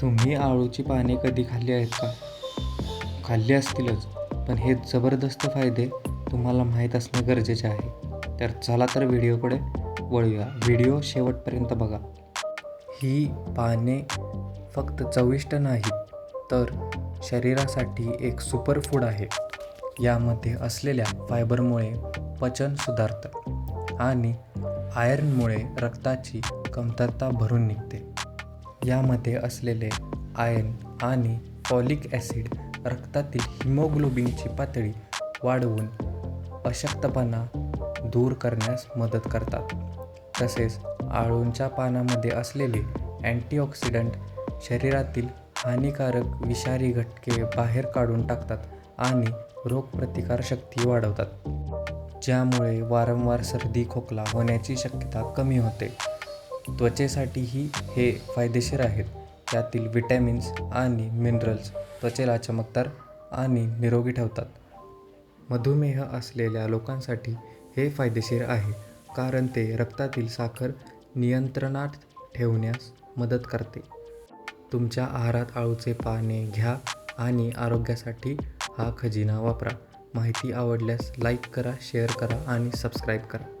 तुम्ही आळूची पाने कधी खाल्ली आहेत का? खाल्ली असतीलच पण हे जबरदस्त फायदे तुम्हाला माहीत असणे गरजेचे आहे. तर चला तर व्हिडिओकडे वळूया. व्हिडिओ शेवटपर्यंत बघा. ही पाने फक्त चविष्ट नाहीत तर शरीरासाठी एक सुपरफूड आहे. यामध्ये असलेल्या फायबरमुळे पचन सुधारतं आणि आयर्नमुळे रक्ताची कमतरता भरून निघते. यामध्ये असलेले आयन आणि फॉलिक ॲसिड रक्तातील हिमोग्लोबिनची पातळी वाढवून अशक्तपणा दूर करण्यास मदत करतात. तसेच आळूंच्या पानामध्ये असलेले अँटीऑक्सिडंट शरीरातील हानिकारक विषारी घटके बाहेर काढून टाकतात आणि रोगप्रतिकारशक्ती वाढवतात ज्यामुळे वारंवार सर्दी खोकला होण्याची शक्यता कमी होते. त्वचेसाठीही हे फायदेशीर आहेत. त्यातील विटॅमिन्स आणि मिनरल्स त्वचेला चमकदार आणि निरोगी ठेवतात. मधुमेह असलेल्या लोकांसाठी हे फायदेशीर आहे कारण ते रक्तातील साखर नियंत्रणात ठेवण्यास मदत करते. तुमच्या आहारात आळूचे पाने घ्या आणि आरोग्यासाठी हा खजिना वापरा. माहिती आवडल्यास लाईक करा शेअर करा आणि सबस्क्राईब करा.